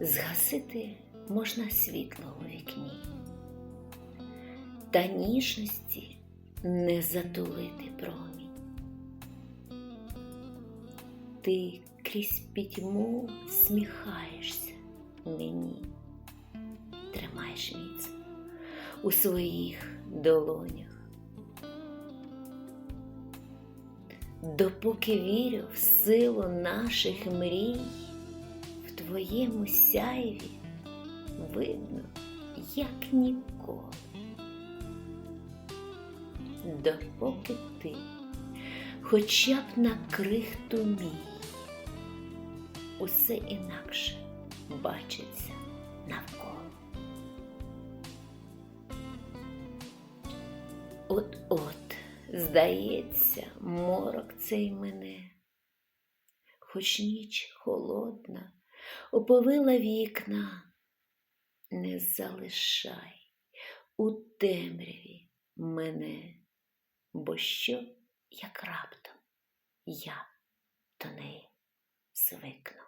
Згасити можна світло у вікні, та ніжності не затулити промінь. Ти крізь пітьму сміхаєшся мені, тримаєш міцно у своїх долонях. Допоки вірю в силу наших мрій, твоєму сяйві видно, як ніколи. Допоки ти хоча б на крихту мій, усе інакше бачиться навколо. От-от, здається, морок цей мене, хоч ніч холодна, оповила вікна, не залишай у темряві мене, бо що, як раптом я до неї звикну.